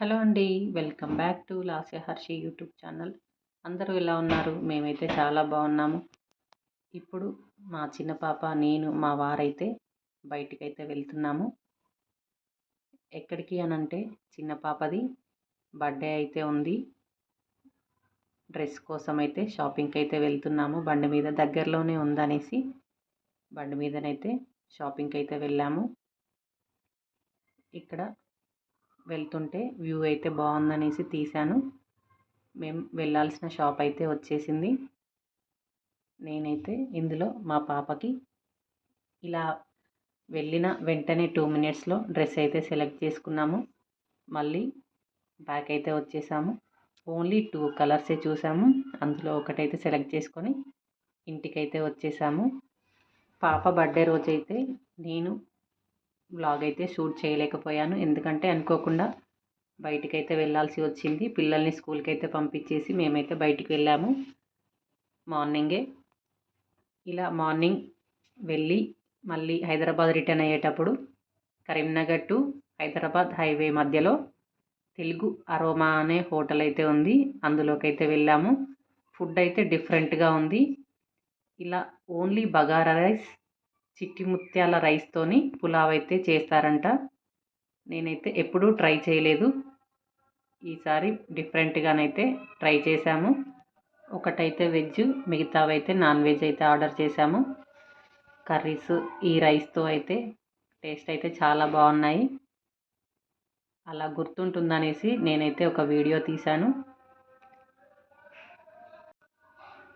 Hello అండి welcome back to Lasya Harshi YouTube channel. అందరూ ఎలా ఉన్నారు? మేమైతే చాలా బాగున్నాము. ఇప్పుడు మా చిన్న పాప నేను మా వారైతే బయటికి అయితే వెళ్తున్నాము. ఎక్కడికి అని అంటే చిన్న పాపది బర్త్డే అయితే ఉంది. డ్రెస్ కోసం అయితే షాపింగ్కి అయితే వెళ్తున్నాము. బండి మీద దగ్గరలోనే ఉందనేసి బండి మీదనైతే షాపింగ్కి అయితే వెళ్ళాము. ఇక్కడ వెళ్తుంటే వ్యూ అయితే బాగుందనేసి తీశాను. మేము వెళ్ళాల్సిన షాప్ అయితే వచ్చేసింది. నేనైతే ఇందులో మా పాపకి ఇలా వెళ్ళిన వెంటనే టూ మినిట్స్లో డ్రెస్ అయితే సెలెక్ట్ చేసుకున్నాము. మళ్ళీ బ్యాక్ అయితే వచ్చేసాము. ఓన్లీ టూ కలర్సే చూసాము. అందులో ఒకటైతే సెలెక్ట్ చేసుకొని ఇంటికైతే వచ్చేసాము. పాప బర్త్డే రోజైతే నేను బ్లాగ్ అయితే షూట్ చేయలేకపోయాను. ఎందుకంటే అనుకోకుండా బయటికి అయితే వెళ్ళాల్సి వచ్చింది. పిల్లల్ని స్కూల్కి అయితే పంపించేసి మేమైతే బయటికి వెళ్ళాము. మార్నింగే ఇలా మార్నింగ్ వెళ్ళి మళ్ళీ హైదరాబాద్ రిటర్న్ అయ్యేటప్పుడు కరీంనగర్ టు హైదరాబాద్ హైవే మధ్యలో తెలుగు అరోమా అనే హోటల్ అయితే ఉంది. అందులోకైతే వెళ్ళాము. ఫుడ్ అయితే డిఫరెంట్గా ఉంది. ఇలా ఓన్లీ బగారా రైస్ చిట్టి ముత్యాల రైస్తోని పులావ్ అయితే చేస్తారంట. నేనైతే ఎప్పుడూ ట్రై చేయలేదు. ఈసారి డిఫరెంట్గానైతే ట్రై చేశాము. ఒకటైతే వెజ్ మిగతావైతే నాన్ వెజ్ అయితే ఆర్డర్ చేశాము. కర్రీస్ ఈ రైస్తో అయితే టేస్ట్ అయితే చాలా బాగున్నాయి. అలా గుర్తుంటుందనేసి నేనైతే ఒక వీడియో తీశాను.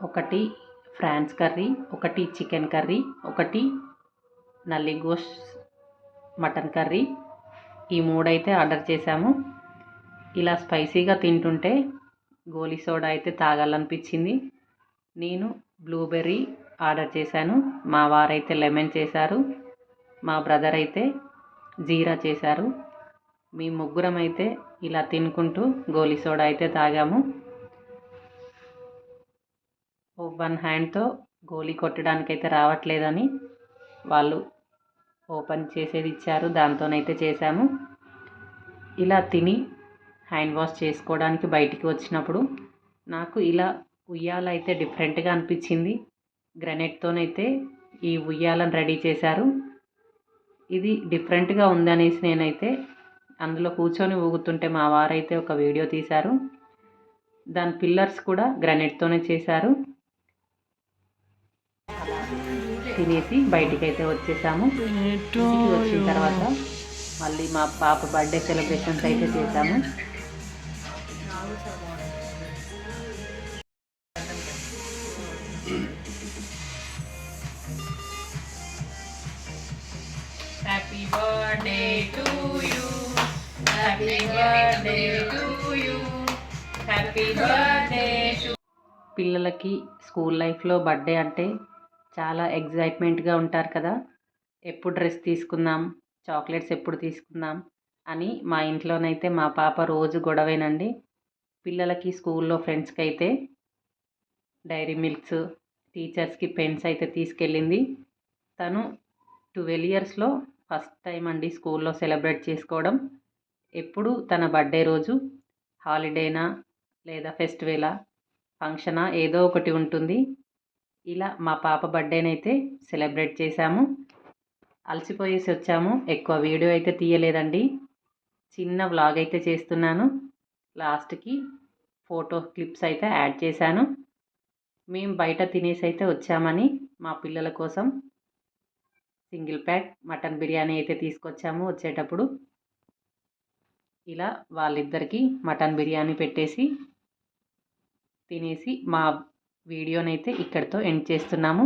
ఒకటి ఫ్రాన్స్ కర్రీ ఒకటి చికెన్ కర్రీ ఒకటి నల్లి గోష్ మటన్ కర్రీ. ఈ మూడైతే ఆర్డర్ చేశాము. ఇలా స్పైసీగా తింటుంటే గోలీ సోడా అయితే తాగాలనిపించింది. నేను బ్లూబెర్రీ ఆర్డర్ చేశాను. మా వారైతే లెమన్ చేశారు. మా బ్రదర్ అయితే జీరా చేశారు. మీ ముగ్గురం అయితే ఇలా తినుకుంటూ గోలీ సోడా అయితే తాగాము. వన్ హ్యాండ్తో గోలీ కొట్టడానికైతే రావట్లేదని వాళ్ళు ఓపెన్ చేసేది ఇచ్చారు దాంతోనైతే చేశాము. ఇలా తిని హ్యాండ్ వాష్ చేసుకోవడానికి బయటికి వచ్చినప్పుడు నాకు ఇలా ఉయ్యాల అయితే డిఫరెంట్గా అనిపించింది. గ్రనైట్తోనైతే ఈ ఉయ్యాలను రెడీ చేశారు. ఇది డిఫరెంట్గా ఉందనేసి నేనైతే అందులో కూర్చొని ఊగుతుంటే మా వారైతే ఒక వీడియో తీశారు. దాని పిల్లర్స్ కూడా గ్రనైట్తోనే చేశారు. తినేసి బయటికి అయితే వచ్చేసాము ఇంటికి వచ్చిన తర్వాత మళ్ళీ మా పాప బర్త్డే సెలబ్రేషన్స్ అయితే చేసాము happy birthday to you happy birthday to you happy birthday పిల్లలకి స్కూల్ లైఫ్లో బర్త్డే అంటే చాలా ఎగ్జైట్మెంట్గా ఉంటారు కదా! ఎప్పుడు డ్రెస్ తీసుకుందాం చాక్లెట్స్ ఎప్పుడు తీసుకుందాం అని మా ఇంట్లోనైతే మా పాప రోజు గొడవేనండి. పిల్లలకి స్కూల్లో ఫ్రెండ్స్కి అయితే డైరీ మిల్క్స్ టీచర్స్కి పెన్స్ అయితే తీసుకెళ్ళింది. తను ట్వెల్వ్ ఇయర్స్లో ఫస్ట్ టైం అండి స్కూల్లో సెలబ్రేట్ చేసుకోవడం. ఎప్పుడు తన బర్త్డే రోజు హాలిడేనా లేదా ఫెస్టివలా ఫంక్షనా ఏదో ఒకటి ఉంటుంది. ఇలా మా పాప బర్త్డేనైతే సెలబ్రేట్ చేశాము. అలసిపోయేసి వచ్చాము. ఎక్కువ వీడియో అయితే తీయలేదండి. చిన్న వ్లాగ్ అయితే చేస్తున్నాను. లాస్ట్కి ఫోటో క్లిప్స్ అయితే యాడ్ చేశాను. మేము బయట తినేసి అయితే వచ్చామని మా పిల్లల కోసం సింగిల్ ప్యాక్ మటన్ బిర్యానీ అయితే తీసుకొచ్చాము వచ్చేటప్పుడు. ఇలా వాళ్ళిద్దరికీ మటన్ బిర్యానీ పెట్టేసి తినేసి మా వీడియోనైతే ఇక్కడితో ఎండ్ చేస్తున్నాము.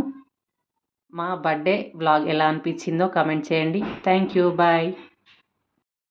మా బర్త్డే వ్లాగ్ ఎలా అనిపించిందో కమెంట్ చేయండి. Thank you. బాయ్.